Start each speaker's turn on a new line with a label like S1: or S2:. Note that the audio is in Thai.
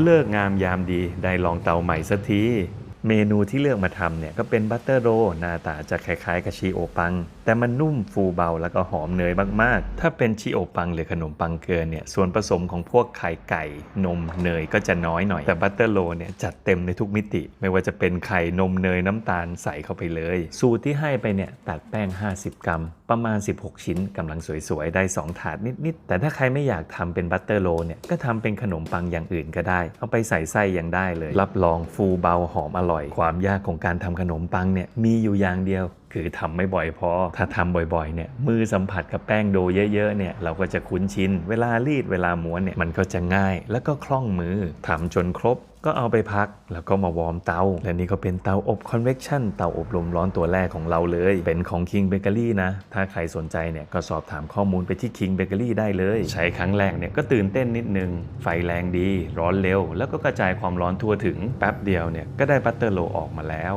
S1: เลิกงามยามดีได้ลองเตาใหม่สักที เมนูที่เลือกมาทำเนี่ยก็เป็นบัตเตอร์โรหน้าตาจะคล้ายๆกับชีโอปัง แต่มันนุ่มฟูเบาแล้วก็หอมเนยมากๆ ถ้าเป็นชีโอปังหรือขนมปังเกินเนี่ยส่วนผสมของพวกไข่ไก่นมเนยก็จะน้อยหน่อย แต่บัตเตอร์โรเนี่ยจัดเต็มในทุกมิติ ไม่ว่าจะเป็นไข่นมเนยน้ำตาลใส่เข้าไปเลย สูตรที่ให้ไปเนี่ยตัดแป้ง 50 กรัม ประมาณ 16 ชิ้นกำลังสวยๆได้ 2 ถาดนิดๆแต่ถ้าใครไม่อยากทำเป็นบัตเตอร์โรเนี่ยก็ทำเป็นขนมปังอย่างอื่นก็ได้ เอาไปใส่ไส้ยังได้เลย รับรองฟูเบาหอมอร่อยความยากของการทำขนมปังเนี่ยมีอยู่อย่างเดียว คือทำไม่บ่อยพอ ถ้าทำบ่อยๆเนี่ยมือสัมผัสกับแป้งโดเยอะๆเนี่ยเราก็จะคุ้นชิน เวลารีดเวลาม้วนเนี่ยมันก็จะง่ายแล้วก็คล่องมือทำจนครบก็เอาไปพักแล้วก็มาวอร์มเตา และนี่ก็เป็นเตาอบ convection เตาอบลมร้อนตัวแรกของเราเลย เป็นของ King Bakery นะ ถ้าใครสนใจเนี่ยก็สอบถามข้อมูลไปที่ King Bakery ได้เลย ใช้ครั้งแรกเนี่ยก็ตื่นเต้นนิดนึง ไฟแรงดี ร้อนเร็ว แล้วก็กระจายความร้อนทั่วถึงแป๊บเดียวเนี่ยก็ได้บัตเตอร์โลออกมาแล้ว